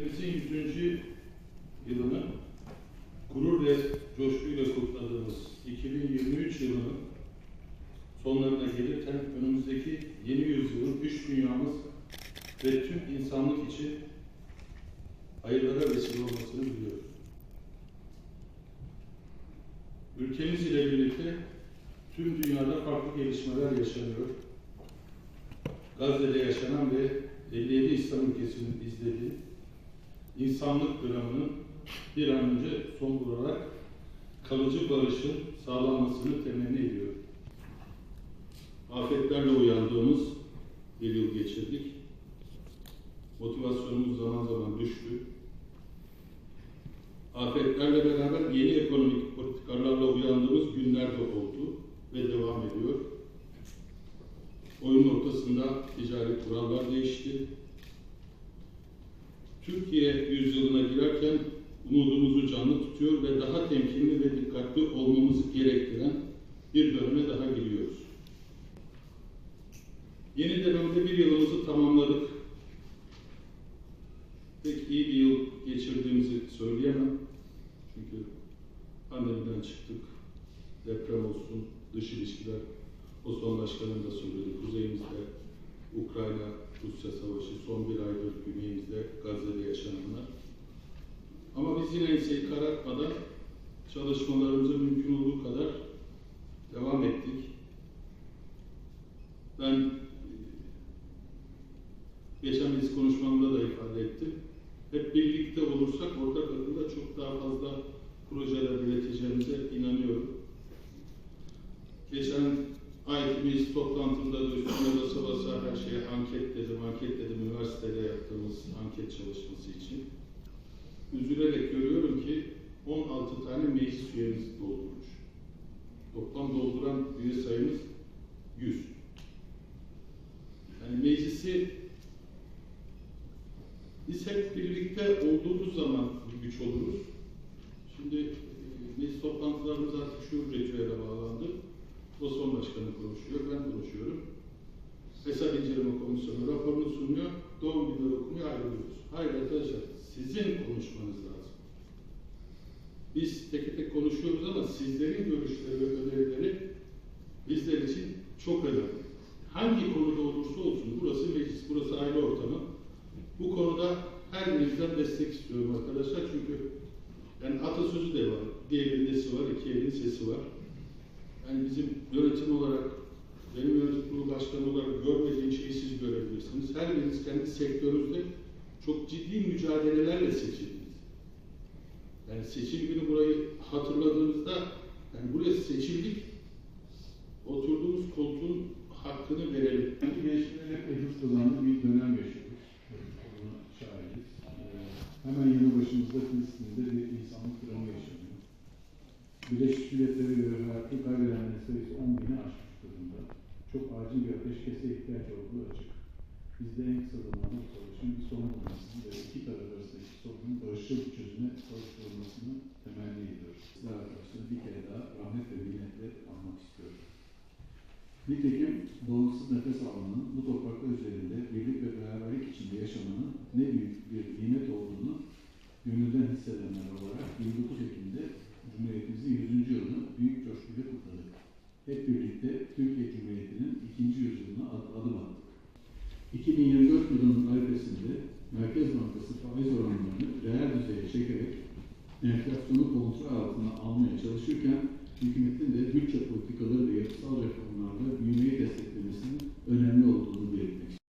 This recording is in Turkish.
Cumhuriyetimizin 100. yılını gurur ve coşkuyla kutladığımız 2023 yılının sonlarına gelirken önümüzdeki yeni yüzyılın üç dünyamız ve tüm insanlık için hayırlara vesile olmasını diliyoruz. Ülkemiz ile birlikte tüm dünyada farklı gelişmeler yaşanıyor. Gazze'de yaşanan ve 57 İslam ülkesinin izlediği insanlık dramının bir an önce son bularak kalıcı barışın sağlanmasını temenni ediyor. Afetlerle uyandığımız bir yıl geçirdik. Motivasyonumuz zaman zaman düştü. Afetlerle beraber yeni ekonomik politikalarla uyandığımız günler de oldu ve devam ediyor. Oyun ortasında ticari kurallar değişti. Türkiye yüzyılına girerken umudumuzu canlı tutuyor ve daha temkinli ve dikkatli olmamızı gerektiren bir döneme daha giriyoruz. Yeni dönemde bir yılımızı tamamladık. Pek iyi bir yıl geçirdiğimizi söyleyemem. Çünkü pandemiden çıktık. Deprem olsun, dış ilişkiler, o son başkanım da söyledi. Kuzeyimizde Ukrayna, Rusya savaşı, son bir aydır güneyimizde Gazze'de yaşananlar. Ama biz yine enseyi karartmadan çalışmalarımızı mümkün olduğu kadar devam ettik. Ben e, geçen biz konuşmamda da ifade ettim. Hep birlikte olursak ortak akılda çok daha fazla projeler üreteceğimize inanıyorum. Geçen ayki meclis toplantımda da üstüne basa basa her şeye anket dedim, anket dedim üniversitede yaptığımız anket çalışması için. Üzülerek görüyorum ki 16 tane meclis üyemiz doldurmuş. Toplam dolduran üye sayımız 100. Yani meclisi biz hep birlikte olduğumuz zaman bir güç oluruz. Şimdi e, meclis toplantılarımız artık şu ritüele bağlandı. O son başkanı konuşuyor. Hesap inceleme komisyonu raporunu sunuyor, doğum günleri okumuyor, ayrılıyoruz. Hayır arkadaşlar, sizin konuşmanız lazım. Biz tek tek konuşuyoruz ama sizlerin görüşleri ve önerileri bizler için çok önemli. Hangi konuda olursa olsun, burası meclis, burası aile ortamı. Bu konuda her birinizden destek istiyorum arkadaşlar çünkü yani atasözü de var. Bir elin var, iki elin sesi var. Yani bizim yönetim olarak, başkanı olarak görmediğim şeyi siz görebilirsiniz. Her biriniz kendi sektörünüzde çok ciddi mücadelelerle seçildiniz. Yani seçim günü burayı hatırladığınızda, yani buraya seçildik, oturduğumuz koltuğun hakkını verelim. Yani gençlerin hep hız kazandığı bir dönem yaşıyoruz. Buna şahidiz. Ee, hemen yanı başımızda Filistin'de bir insanlık dramı yaşanıyor. Birleşmiş Milletler'e göre hayatı kaybedenlerin sayısı 10 bini aşmış durumda. Çok acil bir ateşkese ihtiyaç olduğu açık. Biz de en kısa zamanda bu savaşın bir son bulmasını ve iki taraf arasındaki sorunun barışçıl bir çözüme kavuşturulmasını temenni ediyoruz. Sizler arkadaşlar bir kere daha rahmet ve minnetle anmak istiyorum. Nitekim bağımsız nefes almanın bu topraklar üzerinde birlik ve beraberlik içinde yaşamanın ne büyük bir nimet olduğunu gönülden hissedenler olarak 29 Ekim'de Cumhuriyetimizin 100. yılını büyük coşkuyla kutladık. Hep birlikte 2024 yılının arifesinde Merkez Bankası faiz oranlarını reel düzeye çekerek enflasyonu kontrol altına almaya